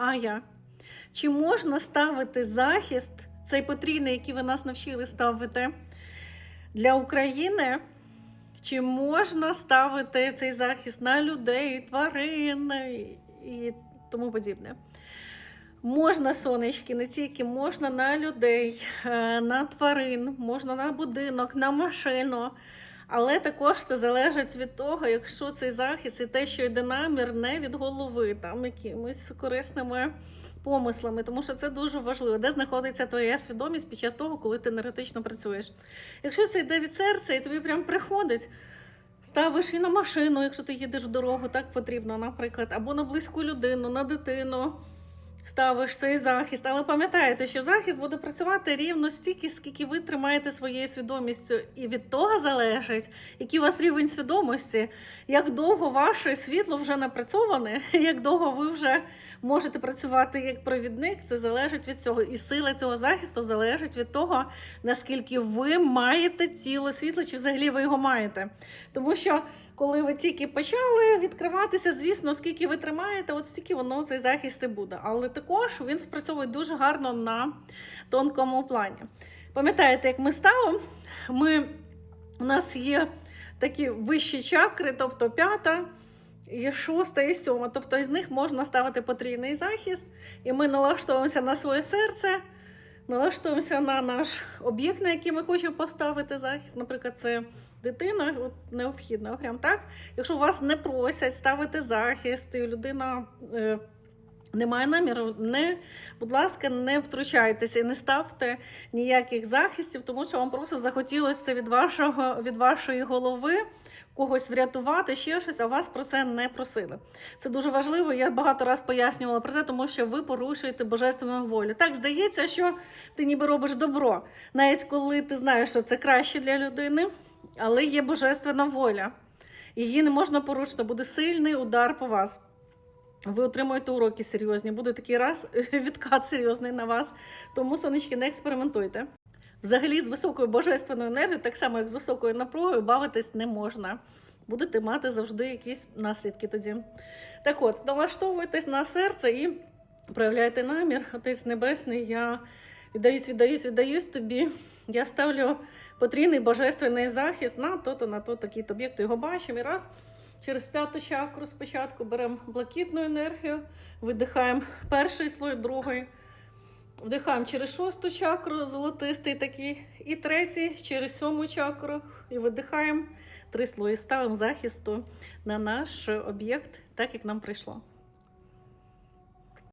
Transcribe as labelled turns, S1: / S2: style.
S1: Ая, чи можна ставити захист, цей потрійний, який ви нас навчили ставити для України? Чи можна ставити цей захист на людей, тварин і тому подібне? Можна сонечки, не тільки можна на людей, е, на тварин, можна на будинок, на машину. Але також це залежить від того, якщо цей захист і те, що йде намір, не від голови, там якимись корисними помислами, тому що це дуже важливо, де знаходиться твоя свідомість під час того, коли ти енергетично працюєш. Якщо це йде від серця, і тобі прям приходить. Ставиш і на машину, якщо ти їдеш в дорогу, так потрібно, наприклад, або на близьку людину, на дитину ставиш цей захист. Але пам'ятайте, що захист буде працювати рівно стільки, скільки ви тримаєте своєю свідомістю. І від того залежить, який у вас рівень свідомості, як довго ваше світло вже напрацьоване, як довго ви вже можете працювати як провідник, це залежить від цього. І сила цього захисту залежить від того, наскільки ви маєте тіло світла, чи взагалі ви його маєте. Тому що коли ви тільки почали відкриватися, звісно, скільки ви тримаєте, от стільки воно цей захист і буде. Але також він спрацьовує дуже гарно на тонкому плані. Пам'ятаєте, як ми ставимо? Ми, у нас є такі вищі чакри, тобто п'ята, і шоста, і сьома. Тобто із них можна ставити потрійний захист, і ми налаштовуємося на своє серце. Налаштуємося на наш об'єкт, на який ми хочемо поставити захист. Наприклад, це дитина, от необхідно, прям так. Якщо вас не просять ставити захист, і людина е, не має наміру, не, будь ласка, не втручайтеся і не ставте ніяких захистів, тому що вам просто захотілося від, вашого, від вашої голови. Когось врятувати, ще щось, а вас про це не просили. Це дуже важливо. Я багато разів пояснювала про це, тому що ви порушуєте божественну волю. Так здається, що ти ніби робиш добро, навіть коли ти знаєш, що це краще для людини, але є божественна воля. Її не можна порушити, буде сильний удар по вас. Ви отримуєте уроки серйозні, буде такий раз відкат серйозний на вас. Тому, сонечки, не експериментуйте. Взагалі, з високою божественною енергією, так само як з високою напругою, бавитись не можна. Будете мати завжди якісь наслідки тоді. Так от, налаштовуйтесь на серце і проявляйте намір. Отець Небесний, я віддаюсь, віддаюсь, віддаюсь тобі. Я ставлю потрійний божественний захист на то-то, на то такий об'єкт. Його бачимо і раз. Через п'яту чакру спочатку беремо блакитну енергію, видихаємо перший слой, другий. Вдихаємо через шосту чакру, золотистий такий, і третій через сьому чакру. І видихаємо три слої. Ставимо захисту на наш об'єкт, так як нам прийшло.